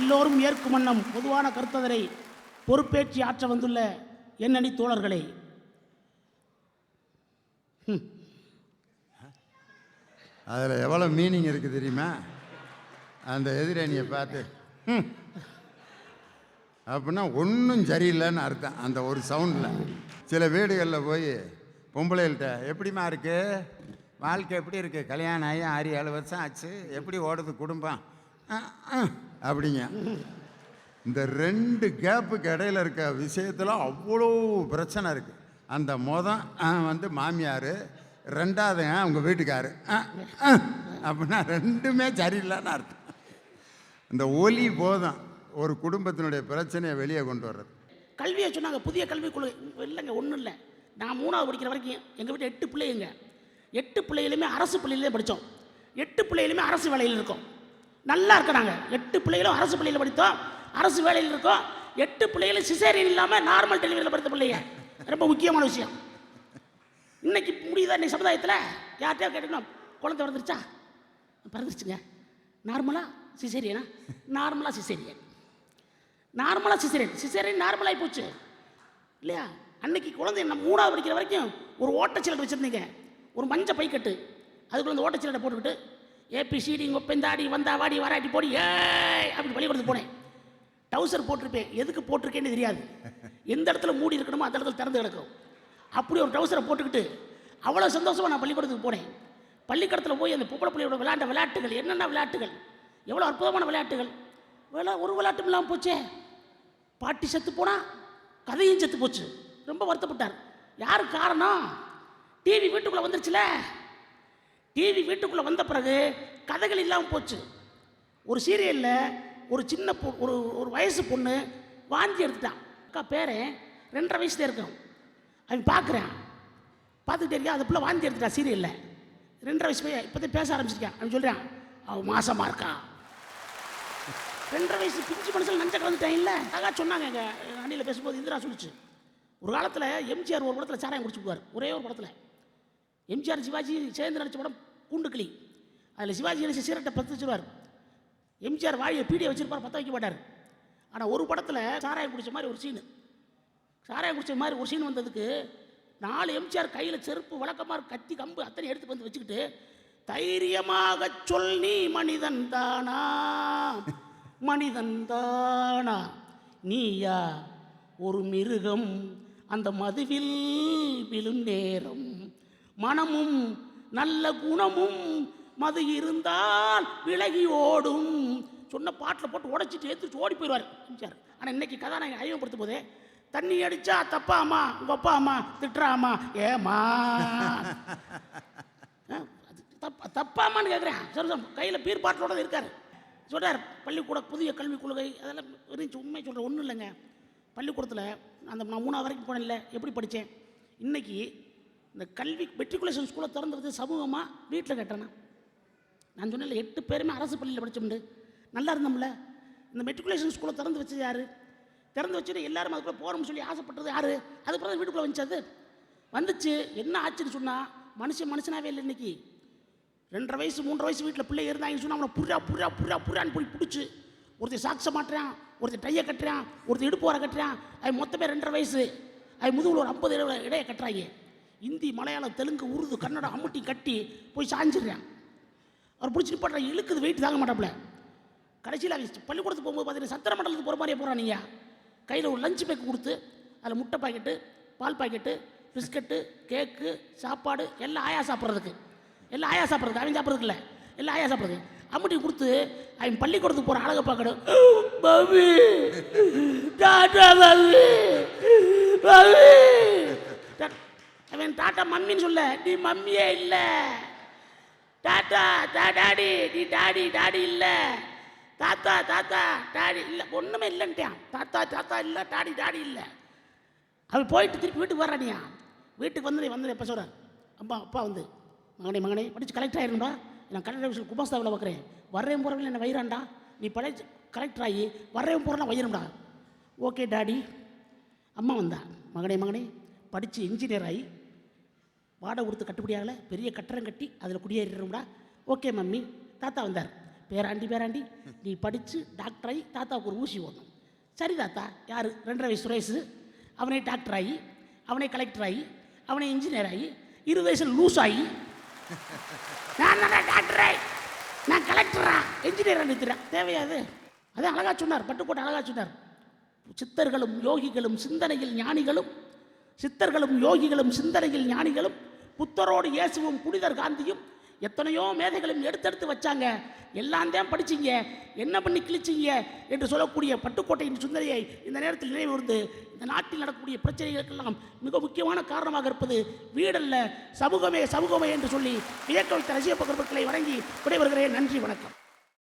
எல்லோரும் ஏற்கும் வண்ணம் பொதுவான கருத்ததரை பொறுப்பேற்றி ஆற்ற வந்துள்ள என்னணி தோழர்களே. அதில் எவ்வளோ மீனிங் இருக்குது தெரியுமா? அந்த எதிரணியை பார்த்து அப்படின்னா ஒன்றும் சரியில்லைன்னு அர்த்தம் அந்த ஒரு சவுண்டில் சில வீடுகளில் போய் பொம்பளைகள்கிட்ட எப்படிம்மா இருக்குது வாழ்க்கை எப்படி இருக்குது கல்யாணம் ஆகி ஆறு ஏழு வருஷம் ஆச்சு. எப்படி ஓடுது குடும்பம்? அப்படிங்க. இந்த ரெண்டு கேப்புக்கு இடையில இருக்க விஷயத்தில் அவ்வளோ பிரச்சனை இருக்குது அந்த மொதல் வந்து மாமியார் ரெண்டாவது அவங்க வீட்டுக்காரு. அப்படின்னா ரெண்டுமே சரியில்லைன்னு அர்த்தம். இந்த ஒலி போதும். ஒரு குடும்பத்தினுடைய பிரச்சனையை வெளியே கொண்டு வர்றது. கல்வியை சொன்னாங்க புதிய கல்விக் கொள்கை. இல்லைங்க ஒன்றும் இல்லை. நான் மூணாவது படிக்கிற வரைக்கும் எங்கள் வீட்டில் எட்டு பிள்ளைங்க. எட்டு பிள்ளைகளுமே அரசு பள்ளியிலே படித்தோம் எட்டு பிள்ளைகளுமே அரசு வேலையில் இருக்கோம். நல்லா இருக்கிறாங்க. எட்டு பிள்ளைகளும் அரசு பள்ளியில் படித்தோம். அரசு வேலையில் இருக்கோம். எட்டு பிள்ளைகளும் சிசேரியன் இல்லாமல் நார்மல் டெலிவரியில் படித்த பிள்ளைங்க. ரொம்ப முக்கியமான விஷயம். இன்னைக்கு முடியுதா இன்னைக்கு சமுதாயத்தில்? யார்கிட்டயா கேட்டுக்கணும்? குழந்தை பிறந்துருச்சா? பிறந்துருச்சுங்க. நார்மலாக சிசேரியனா நார்மலாக சிசேரியன் நார்மலாக சிசேரியன் சிசேரியன் நார்மலாகி போச்சு. இல்லையா? அன்னைக்கு குழந்தை நம்ம மூணாவது படிக்கிற வரைக்கும் ஒரு ஓட்டச்சிலட் வச்சுருந்தீங்க. ஒரு மஞ்சள் பைக்கட்டு அதுக்குள்ள அந்த ஓட்டச்சிலட்டை போட்டுக்கிட்டு ஏபிசிடி ஒப்பந்தாடி வந்தா வாடி வராட்டி போடி. ஏய் அப்படி பள்ளிக்கூடத்துக்கு போனேன். டவுசர் போட்டிருப்பேன். எதுக்கு போட்டிருக்கேன்னு தெரியாது. எந்த இடத்துல மூடி இருக்கணுமோ அந்த இடத்துல திறந்து கிடக்கும். அப்படி ஒரு டவுசரை போட்டுக்கிட்டு அவ்வளோ சந்தோஷமாக நான் பள்ளிக்கூடத்துக்கு போனேன். பள்ளிக்கூடத்தில் போய் அந்த பொம்பளை பிள்ளையோட விளையாண்ட விளையாட்டுகள் என்னென்ன விளையாட்டுகள்? எவ்வளோ அற்புதமான விளையாட்டுகள்? விளா ஒரு விளையாட்டும் இல்லாமல் போச்சே. பாட்டி செத்து போனால் கதையும் செத்து போச்சு. ரொம்ப வருத்தப்பட்டார். யார் காரணம்? டிவி வீட்டுக்குள்ளே வந்துருச்சுல? டிவி வீட்டுக்குள்ளே வந்த பிறகு கதைகள் இல்லாமல் போச்சு. ஒரு சீரியலில் ஒரு சின்ன பொ ஒரு ஒரு வயசு பொண்ணு வாந்தி எடுத்துட்டான் அக்கா பேர் ரெண்டரை வயசுல இருக்கும் அவன் பார்க்குறான் பார்த்துக்கிட்டே இருக்கா அது பிள்ளை வாந்தி எடுத்துட்டான் சீரியலில் ரெண்டரை வயசு போய் இப்போதான் பேச ஆரம்பிச்சிருக்கான். அவன் சொல்கிறான் அவன் மாசமாக இருக்கா ரெண்டரை வயசு பிஞ்சு மனசில் நஞ்ச கலந்துட்டேன் இல்லை? அக்கா சொன்னாங்க எங்கள் அண்ணியில் பேசும்போது இந்திரா சொல்லிச்சு. ஒரு காலத்தில் எம்ஜிஆர் ஒரு படத்தில் சாராயம் குடிச்சு போவார். ஒரே ஒரு படத்தில். எம்ஜிஆர் சிவாஜி சேர்ந்து நடித்த படம் கூண்டுக்கிளி. அதில் சிவாஜி கணேசன் சீரட்டை பத்து வச்சிருவார். எம்ஜிஆர் வாயை பீடியை வச்சிருப்பார் பற்ற வைக்க மாட்டார். ஆனால் ஒரு படத்தில் சாராயம் குடிச்ச மாதிரி ஒரு சீனு. சாராயம் குடிச்ச மாதிரி ஒரு சீன் வந்ததுக்கு நாலு எம்ஜிஆர் கையில் செருப்பு வழக்கமாக கத்தி கம்பு அத்தனை எடுத்து வந்து வச்சுக்கிட்டு தைரியமாக சொல் நீ மனிதன் தானா? மனிதன் தானா? நீயா? ஒரு மிருகம் அந்த மதுவில் விழும் நேரம் மனமும் நல்ல குணமும் மது இருந்தால் விலகி ஓடும். சொன்ன பாட்டில் போட்டு உடைச்சிட்டு ஏற்று ஓடி போயிடுவார். ஆனால் இன்னைக்கு கதாநாயகன் அறிமுகப்படுத்தும் போதே தண்ணி அடிச்சா தப்பா அம்மா உங்க அப்பா அம்மா திட்டுறாமா ஏமா தப்பா தப்பாமான்னு கேட்குறேன் சரி சார் கையில் பீர் பாட்டிலோட இருக்கார். சொல்கிறார் பள்ளிக்கூட புதிய கல்விக் கொள்கை அதெல்லாம் இருந்துச்சு உண்மை சொல்கிறேன் ஒன்றும் இல்லைங்க. பள்ளிக்கூடத்தில் அந்த நான் மூணாவது வரைக்கும் போனேன் இல்லை எப்படி படித்தேன் இன்னைக்கு இந்த கல்வி மெட்ரிகுலேஷன் ஸ்கூலை திறந்துறது சமூகமாக வீட்டில் கேட்டேன்னா நான் சொன்னேன்ல எட்டு பேருமே அரசு பள்ளியில் படித்தோம்ண்டு நல்லா இருந்தோம்ல? இந்த மெட்ரிகுலேஷன் ஸ்கூலை திறந்து வச்சது யார்? திறந்து வச்சுட்டு எல்லாரும் அதுக்குள்ளே போகிறோம்னு சொல்லி ஆசைப்பட்டது யார்? அதுக்கப்புறம் வீட்டுக்குள்ளே வந்துச்சு அது வந்துச்சு. என்ன ஆச்சுன்னு சொன்னால் மனுஷன் மனுஷனாகவே இல்லை இன்றைக்கி ரெண்டரை வயசு மூன்றரை வயசு வீட்டில் பிள்ளை இருந்தாங்கன்னு சொன்னால் அவனை புரியா புரியா புரியா புரியான்னு போய் பிடிச்சி ஒருத்தர் சாக்ஸை மாட்டுறான் ஒருத்தர் டையை கட்டுறான் ஒருத்தர் இடுப்பு வர கட்டுறான். அது மொத்தமே ரெண்டரை வயசு. அது முதுகில் ஒரு ஐம்பது இடையை கட்டுறாங்க. இந்தி மலையாளம் தெலுங்கு உருது கன்னடம் அம்முட்டி கட்டி போய் சாஞ்சிடுறான். அவர் பிடிச்சி நிப்பாட்டுற இழுக்குது வெயிட் தாங்க மாட்டாப்புல. கடைசியில் அவன் பள்ளிக்கூடத்துக்கு போகும்போது பார்த்தீங்கன்னா சத்திர மண்டலத்துக்கு போகிற மாதிரியே போகிறான் நீங்கள் கையில் ஒரு லஞ்ச் பேக் கொடுத்து அதில் முட்டை பாக்கெட்டு பால் பாக்கெட்டு பிஸ்கட்டு கேக்கு சாப்பாடு எல்லாம் ஆயா சாப்பிட்றதுக்கு. எல்லாம் ஆயா சாப்பிட்றதுக்கு அவன் சாப்பிட்றதுக்கு இல்லை எல்லாம் ஆயா சாப்பிட்றது அம்முட்டி கொடுத்து அவன் பள்ளிக்கூடத்துக்கு போகிற அழகை பார்க்கணும். பவி! டாட்டா பவி! பவி! அவன் டாட்டா மம்மின்னு சொல்ல நீ மம்மியே இல்லை. டாட்டா டா டாடி. நீ டாடி டாடி இல்லை. தாத்தா தாத்தா டாடி இல்லை. ஒன்றுமே இல்லைன்ட்டான். தாத்தா தாத்தா இல்லை. டாடி டாடி இல்லை. அவன் போயிட்டு திருப்பி வீட்டுக்கு வர்றானியா வீட்டுக்கு வந்து வந்து எப்போ சொல்கிறார் அம்மா அப்பா வந்து. மகனே மகனே படித்து கலெக்டர் ஆயிருந்தா நான் கலெக்டர் ஆஃபீஸில் குமாஸ்தாவில் பார்க்குறேன் வர்றேன் போகிறவங்க என்ன வயிறாண்டா நீ படிச்சு கலெக்டர் ஆகி வர்றேன் போகிறனா வயிறும்டா. Okay daddy. அம்மா வந்தா. மகனே மகனே படித்து இன்ஜினியர் ஆகி வாடகை கொடுத்து கட்டுப்படியாகல? பெரிய கட்டடம் கட்டி அதில் குடியேறிடும்டா ஓகே மம்மி. தாத்தா வந்தார். பேராண்டி பேராண்டி. நீ படித்து டாக்டர் ஆகி தாத்தாவுக்கு ஒரு ஊசி ஓடணும் சரி தாத்தா. யார்? ரெண்டரை வயசு சுரேஷ். அவனே டாக்டர் ஆகி அவனே கலெக்டர் ஆகி அவனே இன்ஜினியர் ஆகி இருபது வயசில் லூஸ் ஆகி நான் தானே டாக்டர் ஆகி நான் கலெக்டரா? இன்ஜினியர் நிறுத்துறேன் தேவையாது அதான் அழகா சொன்னார். பட்டுக்கோட்டை அழகா சொன்னார். சித்தர்களும் யோகிகளும் சிந்தனையில் ஞானிகளும் சித்தர்களும் யோகிகளும் சிந்தனையில் ஞானிகளும் புத்தரோடு இயேசுவும் புனிதர் காந்தியும் எத்தனையோ மேதைகளும் எடுத்தெடுத்து வச்சாங்க. எல்லாம் தான் படிச்சிங்க. என்ன பண்ணி கிழிச்சீங்க என்று சொல்லக்கூடிய பட்டுக்கோட்டையின் சுந்தரியை இந்த நேரத்தில் நினைவு இந்த நாட்டில் நடக்கக்கூடிய பிரச்சனைகளுக்கெல்லாம் மிக முக்கியமான காரணமாக இருப்பது வீடல்ல சமூகமே சமூகமே என்று சொல்லி வியக்க வைத்த ரசிக பகர்வுகளை வழங்கி விடைபெறுகிறேன். நன்றி வணக்கம்.